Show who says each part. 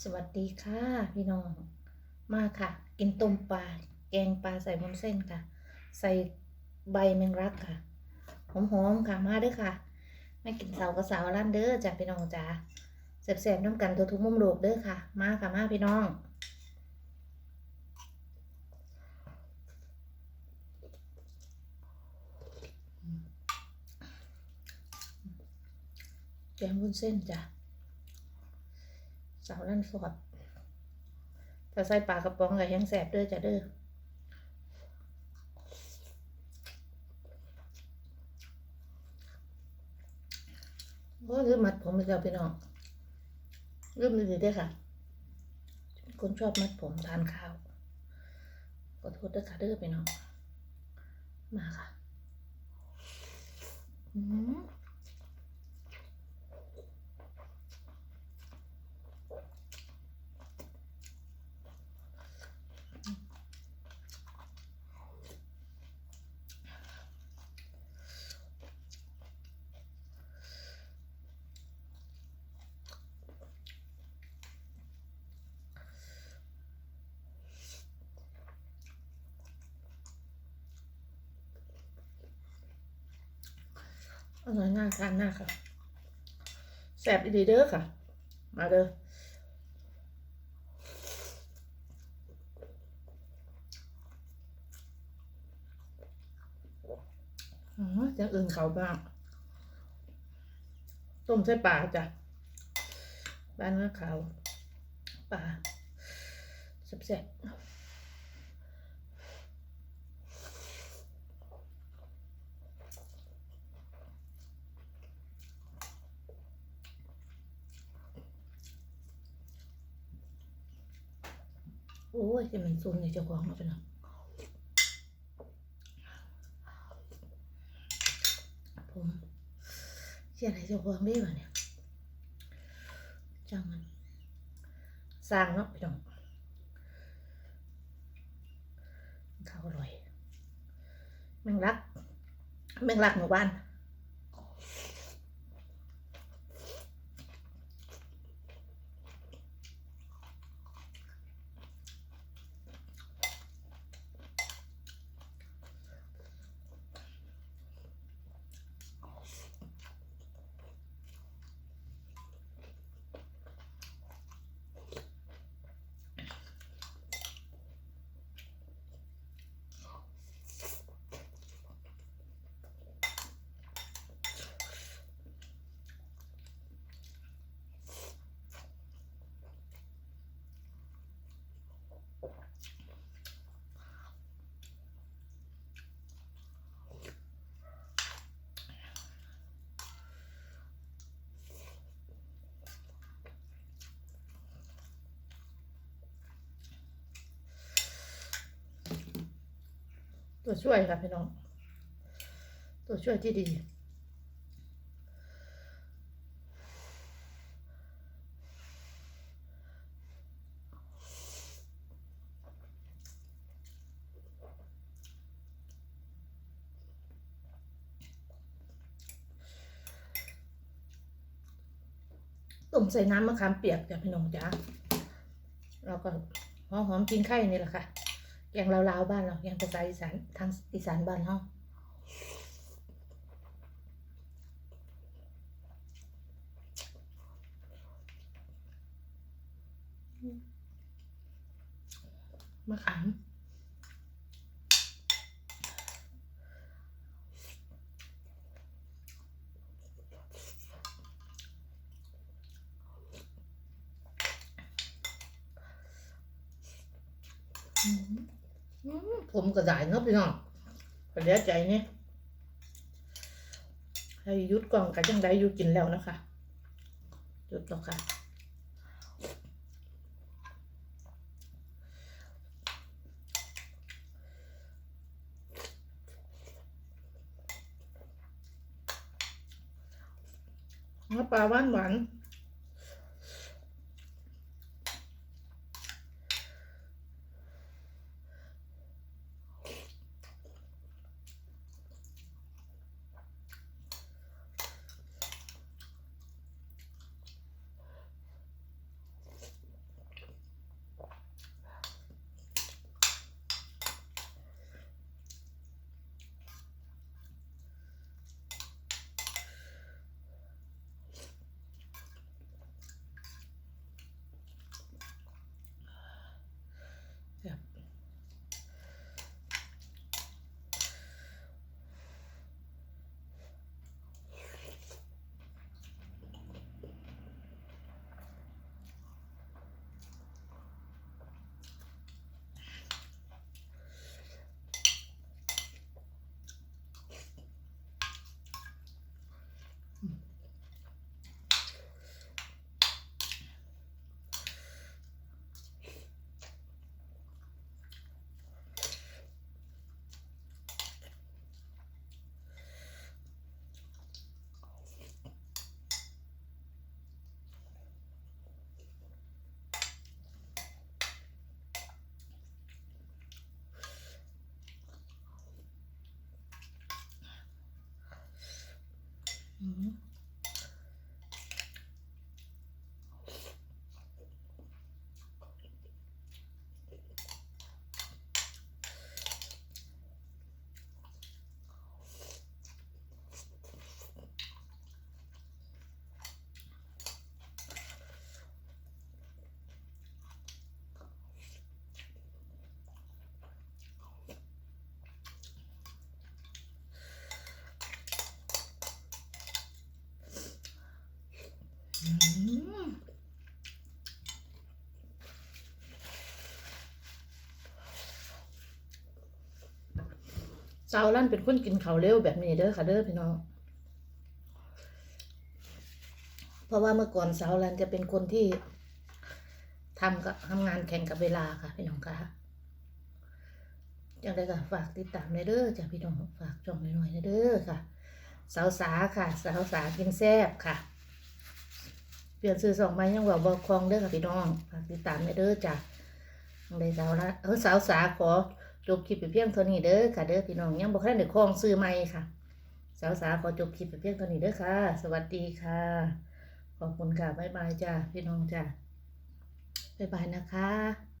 Speaker 1: สวัสดีค่ะ พี่น้อง มาค่ะ กินต้มปลา แกงปลาใส่มุนเส้นค่ะ ใส่ใบแมงลักค่ะ หอมๆค่ะ มาเด้อค่ะ ไมากินเสากับสาวร้านเด้อจ้ะพี่น้องจ้าแซ่บๆน้ำกันตัวทุกมุมโลกเด้อค่ะ มาค่ะ มาพี่น้องแกงวุ้นเส้นจ้ะ สาวนั่นสดถ้าใส่ปลากระป๋องกับแห้งแสบเด้อจ้ะเด้อโอ้ลืมมัดผมอีกแล้วพี่น้องลืมดีๆด้อค่ะ คนชอบมัดผมทานข้าวขอโทษด้อค่ะเด้อพี่น้องมาค่ะ อืม อร่อยน่าทานมากค่ะแซ่บดีเด้อค่ะ มาเด้ออ๋อจะอื่นเขาบ้าง ต้มใส่ปลาจ้ะบ้านเนื้อขาวปลาแซ่บๆ โอ้ยจะมันซูมในเจ้าของมาเป็นหรอผมเชื่อในเจ้าของได้ป่ะเนี่ยจังมันสร้างเนาะพี่น้องข้าวอร่อยแมงลักแมงลักหมู่บ้าน ตัวช่วยค่ะพี่น้อง ตัวช่วยที่ดี ต้มใส่น้ำมะขามเปียกจ้ะพี่น้องจ้าแล้วก็หอมหอมกินไข่นี่แหละค่ะ แกงลาวๆบ้านเราแกงภาษาอีสานทางอีสานบ้านเรามะขามอืม ผมก็ได้เนาะพี่น้องก็เลียใจเนี่ยให้ยุดก่อนกันจังได้ยู่กินแล้วนะคะยุดแล้วค่ะน้ำปลาหวานหวาน Mm-hmm. สาวลั่นเป็นคนกินข้าวเร็วแบบนี้เด้อค่ะเด้อพี่น้อง เพราะว่าเมื่อก่อนสาวรันจะเป็นคนที่ทำกับทำงานแข่งกับเวลาค่ะพี่น้องคะอย่างไรก็ฝากติดตามในเด้อจ้ะพี่น้องฝากช่องหน่อยๆในเด้อค่ะ สาวสาค่ะ สาวสากินแซ่บค่ะ เปลี่ยนซื้อสองใบยังว่าบอกคลองเด้อค่ะพี่น้องฝากติดตามในเด้อจ้ะอย่างไรสาวละเออสาวสาขอ จบคลิปไปเพียงเท่านี้เด้อค่ะเด้อพี่น้องยังบอกให้เด็กคลองซื้อใหม่ค่ะ สาวสาขอจบคลิปไปเพียงเท่านี้เด้อค่ะ สวัสดีค่ะ ขอบคุณค่ะบ๊ายบายจ้าพี่น้องจ้าบ๊ายบายนะคะ